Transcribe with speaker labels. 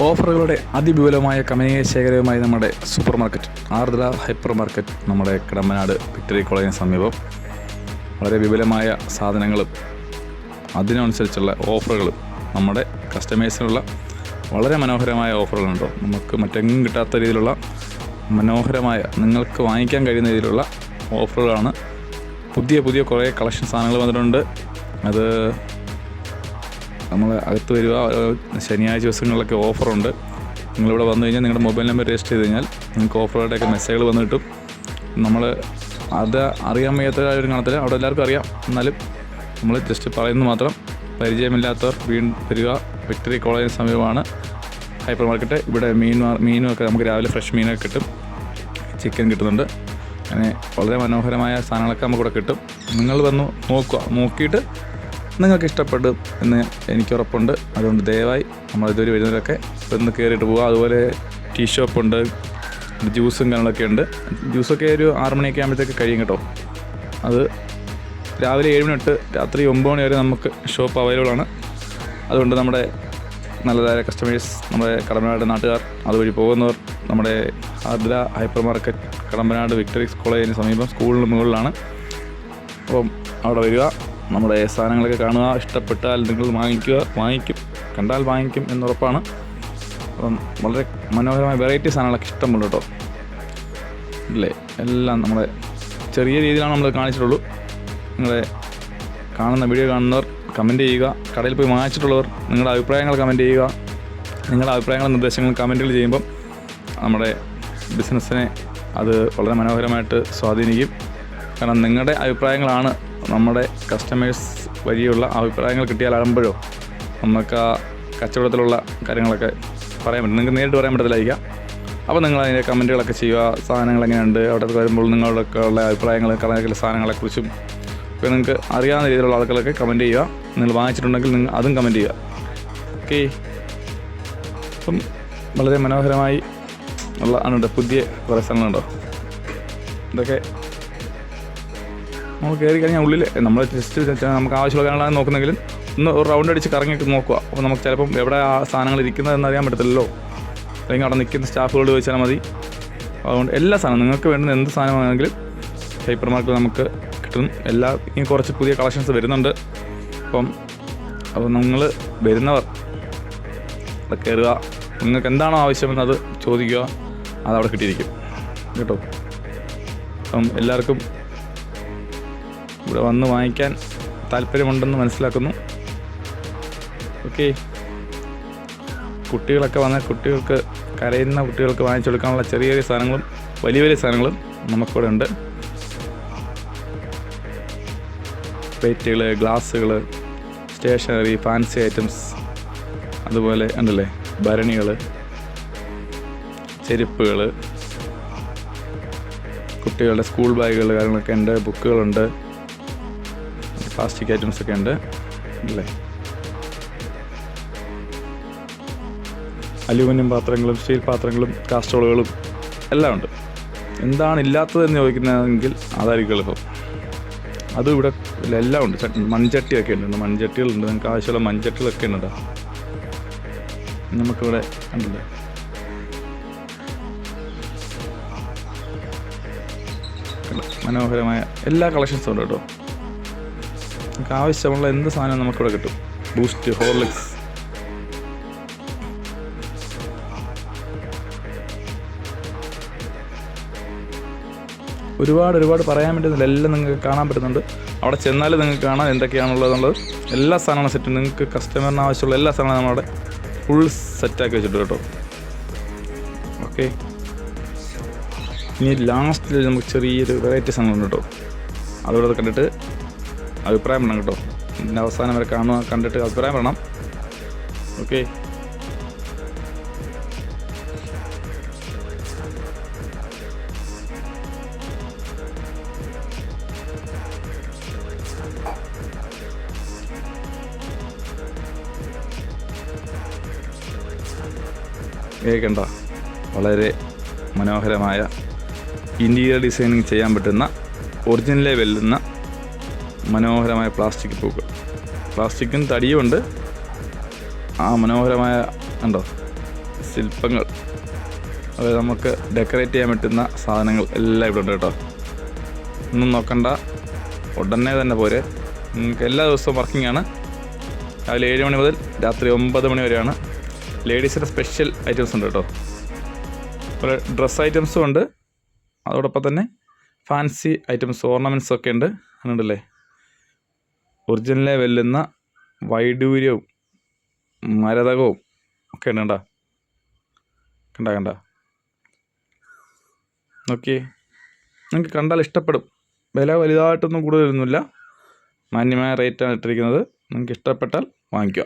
Speaker 1: ഓഫറുകളുടെ അതിവിപുലമായ കമനീയ ശേഖരവുമായി നമ്മുടെ super market Ardra hyper market നമ്മുടെ കിടമ്പനാട് വിക്ടറി കോളേജിന് സമീപം വളരെ വിപുലമായ സാധനങ്ങളും അതിനനുസരിച്ചുള്ള ഓഫറുകളും നമ്മുടെ കസ്റ്റമേഴ്സിനുള്ള വളരെ മനോഹരമായ ഓഫറുകളുണ്ടോ? നമുക്ക് മറ്റെങ്ങും കിട്ടാത്ത രീതിയിലുള്ള മനോഹരമായ നിങ്ങൾക്ക് വാങ്ങിക്കാൻ കഴിയുന്ന രീതിയിലുള്ള ഓഫറുകളാണ്. പുതിയ പുതിയ കുറേ കളക്ഷൻ സാധനങ്ങൾ വന്നിട്ടുണ്ട്. അത് നമ്മൾ അകത്ത് വരിക ശനിയാഴ്ച ദിവസങ്ങളിലൊക്കെ ഓഫറുണ്ട്. നിങ്ങളിവിടെ വന്നു കഴിഞ്ഞാൽ നിങ്ങളുടെ മൊബൈൽ നമ്പർ രജിസ്റ്റർ ചെയ്ത് കഴിഞ്ഞാൽ നിങ്ങൾക്ക് ഓഫറുകളുടെയൊക്കെ മെസ്സേജുകൾ വന്ന് കിട്ടും. നമ്മൾ അത് അറിയാൻ വയ്യാത്ത ഒരു കാണത്തില്ല അവിടെ എല്ലാവർക്കും അറിയാം. എന്നാലും നമ്മൾ ജസ്റ്റ് പറയുന്നത് മാത്രം പരിചയമില്ലാത്തവർ വീണ്ടും വരിക. വിക്ടറി കോളേജിന് സമീപമാണ്. Hyper market. ഇവിടെ മീൻ മീനുമൊക്കെ നമുക്ക് രാവിലെ ഫ്രഷ് മീനൊക്കെ കിട്ടും. ചിക്കൻ കിട്ടുന്നുണ്ട്. അങ്ങനെ വളരെ മനോഹരമായ സാധനങ്ങളൊക്കെ നമുക്കിവിടെ കിട്ടും. നിങ്ങൾ വന്ന് നോക്കുക. നോക്കിയിട്ട് നിങ്ങൾക്ക് ഇഷ്ടപ്പെടും എന്ന് എനിക്ക് ഉറപ്പുണ്ട് അതുകൊണ്ട് ദയവായി നമ്മൾ ഇതുവരെ വരുന്നവരൊക്കെ ഒന്ന് കയറിയിട്ട് പോവുക. അതുപോലെ ടീ ഷോപ്പുണ്ട് ജ്യൂസും കാര്യങ്ങളൊക്കെ ഉണ്ട്. ജ്യൂസൊക്കെ ഒരു ആറ് മണിയൊക്കെ ആകുമ്പോഴത്തേക്ക് കഴിയും കേട്ടോ. അത് രാവിലെ ഏഴ് മണി തൊട്ട് രാത്രി ഒമ്പത് മണി വരെ നമുക്ക് ഷോപ്പ് അവൈലബിൾ ആണ്. അതുകൊണ്ട് നമ്മുടെ നല്ലതായ കസ്റ്റമേഴ്സ് നമ്മുടെ കടമ്പനാട് നാട്ടുകാർ അതുവഴി പോകുന്നവർ നമ്മുടെ Ardra hyper market Kadampanad victory കോളേജിന് സമീപം സ്കൂളിന് മുകളിലാണ്. അപ്പം അവിടെ വരിക. നമ്മുടെ സാധനങ്ങളൊക്കെ കാണുക ഇഷ്ടപ്പെട്ടാൽ നിങ്ങൾ വാങ്ങിക്കുക വാങ്ങിക്കും. കണ്ടാൽ വാങ്ങിക്കും എന്നുറപ്പാണ്. അപ്പം വളരെ മനോഹരമായ വെറൈറ്റി സാധനങ്ങളൊക്കെ ഇഷ്ടമുണ്ട് കേട്ടോ. ഇല്ലേ എല്ലാം നമ്മുടെ ചെറിയ രീതിയിലാണ് നമ്മൾ കാണിച്ചിട്ടുള്ളൂ. നിങ്ങളെ കാണുന്ന വീഡിയോ കാണുന്നവർ കമന്റ് ചെയ്യുക. കടയിൽ പോയി വാങ്ങിച്ചിട്ടുള്ളവർ നിങ്ങളുടെ അഭിപ്രായങ്ങൾ കമന്റ് ചെയ്യുക. നിങ്ങളുടെ അഭിപ്രായങ്ങളും നിർദ്ദേശങ്ങളും കമന്റുകൾ ചെയ്യുമ്പം നമ്മുടെ ബിസിനസ്സിനെ അത് വളരെ മനോഹരമായിട്ട് സ്വാധീനിക്കും. കാരണം നിങ്ങളുടെ അഭിപ്രായങ്ങളാണ് നമ്മുടെ കസ്റ്റമേഴ്സ് വഴിയുള്ള അഭിപ്രായങ്ങൾ കിട്ടിയാലാകുമ്പോഴോ നമുക്ക് ആ കച്ചവടത്തിലുള്ള കാര്യങ്ങളൊക്കെ പറയാൻ പറ്റും. നിങ്ങൾക്ക് നേരിട്ട് പറയാൻ പറ്റത്തില്ലായിരിക്കാം അപ്പോൾ നിങ്ങൾ അതിന്റെ കമന്റുകളൊക്കെ ചെയ്യുക. സാധനങ്ങൾ എങ്ങനെയുണ്ട്? അവിടെ വരുമ്പോൾ നിങ്ങളുടെയൊക്കെ ഉള്ള അഭിപ്രായങ്ങൾ കടകളിലെ സാധനങ്ങളെക്കുറിച്ചും ഒക്കെ നിങ്ങൾക്ക് അറിയാവുന്ന രീതിയിലുള്ള ആളുകളൊക്കെ കമന്റ് ചെയ്യുക. നിങ്ങൾ വാങ്ങിച്ചിട്ടുണ്ടെങ്കിൽ നിങ്ങൾ അതും കമന്റ് ചെയ്യുക. ഓക്കെ അപ്പം വളരെ മനോഹരമായി ഉള്ള ആണുണ്ട് പുതിയ കുറേ സ്ഥലങ്ങളുണ്ടോ ഇതൊക്കെ നമ്മൾ കയറി കഴിഞ്ഞാൽ ഉള്ളിൽ നമ്മൾ ജസ്റ്റ് നമുക്ക് ആവശ്യമുള്ള കാര്യങ്ങളാണ് നോക്കുന്നെങ്കിലും ഒന്ന് ഒരു റൗണ്ട് അടിച്ച് കറങ്ങി നോക്കുക. അപ്പോൾ നമുക്ക് ചിലപ്പം എവിടെ ആ സാധനങ്ങൾ ഇരിക്കുന്നതെന്ന് അറിയാൻ പറ്റത്തില്ലല്ലോ. അല്ലെങ്കിൽ അവിടെ നിൽക്കുന്ന സ്റ്റാഫുകളോട് ചോദിച്ചാൽ മതി. അതുകൊണ്ട് എല്ലാ സാധനവും നിങ്ങൾക്ക് വേണ്ടുന്ന എന്ത് സാധനമാണെങ്കിലും ഹൈപ്പർ മാർക്കറ്റിൽ നമുക്ക് കിട്ടും. എല്ലാ ഇനി കുറച്ച് പുതിയ കളക്ഷൻസ് വരുന്നുണ്ട്. അപ്പം അപ്പോൾ നിങ്ങൾ വരുന്നവർ അവിടെ കയറുക നിങ്ങൾക്ക് എന്താണോ ആവശ്യമെന്ന് അത് ചോദിക്കുക. അതവിടെ കിട്ടിയിരിക്കും. കേട്ടോ? അപ്പം എല്ലാവർക്കും ഇവിടെ വന്ന് വാങ്ങിക്കാൻ താല്പര്യമുണ്ടെന്ന് മനസ്സിലാക്കുന്നു. ഓക്കെ കുട്ടികളൊക്കെ വന്ന കുട്ടികൾക്ക് കരയുന്ന കുട്ടികൾക്ക് വാങ്ങിച്ചു കൊടുക്കാനുള്ള ചെറിയ ചെറിയ സാധനങ്ങളും വലിയ വലിയ സാധനങ്ങളും നമുക്കിവിടെ ഉണ്ട്. പ്ലേറ്റുകൾ ഗ്ലാസ്സുകൾ സ്റ്റേഷനറി ഫാൻസി ഐറ്റംസ് അതുപോലെ ഉണ്ടല്ലേ ഭരണികൾ ചെരുപ്പുകൾ കുട്ടികളുടെ സ്കൂൾ ബാഗുകൾ കാര്യങ്ങളൊക്കെ ഉണ്ട് ബുക്കുകളുണ്ട് പ്ലാസ്റ്റിക് ഐറ്റംസ് ഒക്കെ ഉണ്ട് അല്ലേ? അലുമിനിയം പാത്രങ്ങളും സ്റ്റീൽ പാത്രങ്ങളും കാസ്ട്രോളുകളും എല്ലാം ഉണ്ട്. എന്താണ് ഇല്ലാത്തതെന്ന് ചോദിക്കുന്നതെങ്കിൽ അതായിരിക്കും എളുപ്പം. അതും ഇവിടെ എല്ലാം ഉണ്ട്. മൺചട്ടിയൊക്കെ ഉണ്ട്. മൺചട്ടികളുണ്ട്. നിങ്ങൾക്ക് ആവശ്യമുള്ള മൺചട്ടികളൊക്കെ ഉണ്ട്. നമുക്കിവിടെ ഉണ്ടല്ലേ മനോഹരമായ എല്ലാ കളക്ഷൻസും ഉണ്ട് കേട്ടോ. നമുക്ക് ആവശ്യമുള്ള എന്ത് സാധനവും നമുക്കിവിടെ കിട്ടും? ബൂസ്റ്റ് ഹോർലിക്സ് ഒരുപാട് ഒരുപാട് പറയാൻ പറ്റുന്നില്ല. എല്ലാം നിങ്ങൾക്ക് കാണാൻ പറ്റുന്നുണ്ട്. അവിടെ ചെന്നാൽ നിങ്ങൾക്ക് കാണാം എന്തൊക്കെയാണുള്ളതെന്നുള്ളത്. എല്ലാ സാധനങ്ങളും സെറ്റ് നിങ്ങൾക്ക് കസ്റ്റമറിന് ആവശ്യമുള്ള എല്ലാ സാധനങ്ങളും നമ്മളവിടെ ഫുൾ സെറ്റാക്കി വെച്ചിട്ടുണ്ട് കേട്ടോ. ഓക്കെ ഇനി ലാസ്റ്റിൽ നമുക്ക് ചെറിയൊരു വെറൈറ്റി സാധനങ്ങളുണ്ട് കേട്ടോ. അതുകൂടെ കണ്ടിട്ട് അഭിപ്രായം വേണം കേട്ടോ. ഇതിന്റെ അവസാനം വരെ കാണുക കണ്ടിട്ട് അഭിപ്രായം വേണം ഓക്കെ. കേൾക്കണ്ട വളരെ മനോഹരമായ ഇന്റീരിയർ ഡിസൈനിങ് ചെയ്യാൻ പറ്റുന്ന ഒറിജിനലെ വെല്ലുന്ന മനോഹരമായ പ്ലാസ്റ്റിക് പൂക്കൾ. പ്ലാസ്റ്റിക്കും തടിയുമുണ്ട്. ആ മനോഹരമായ ഉണ്ടോ ശില്പങ്ങൾ. അതായത് നമുക്ക് ഡെക്കറേറ്റ് ചെയ്യാൻ പറ്റുന്ന സാധനങ്ങൾ എല്ലാം ഇവിടെ ഉണ്ട് കേട്ടോ. ഒന്നും നോക്കണ്ട. ഉടനെ തന്നെ പോരെ. നിങ്ങൾക്ക് എല്ലാ ദിവസവും വർക്കിംഗ് ആണ്. രാവിലെ ഏഴ് മണി മുതൽ രാത്രി ഒമ്പത് മണി വരെയാണ്. ലേഡീസിന്റെ സ്പെഷ്യൽ ഐറ്റംസ് ഉണ്ട് കേട്ടോ. അതുപോലെ ഡ്രസ്സ് ഐറ്റംസും ഉണ്ട്. അതോടൊപ്പം തന്നെ ഫാൻസി ഐറ്റംസ് ഓർണമെന്റ്സ് ഒക്കെ ഉണ്ട്. അതുണ്ടല്ലേ ഒറിജിനലെ വെല്ലുന്ന വൈഡൂര്യവും മരതകവും ഒക്കെ ഉണ്ട് കണ്ട കണ്ട? കണ്ട നോക്കിയേ. നിങ്ങൾക്ക് കണ്ടാൽ ഇഷ്ടപ്പെടും. വില വലുതായിട്ടൊന്നും കൂടുതലൊന്നുമില്ല. മാന്യമായ റേറ്റാണ് ഇട്ടിരിക്കുന്നത്. നിങ്ങൾക്ക് ഇഷ്ടപ്പെട്ടാൽ വാങ്ങിക്കുക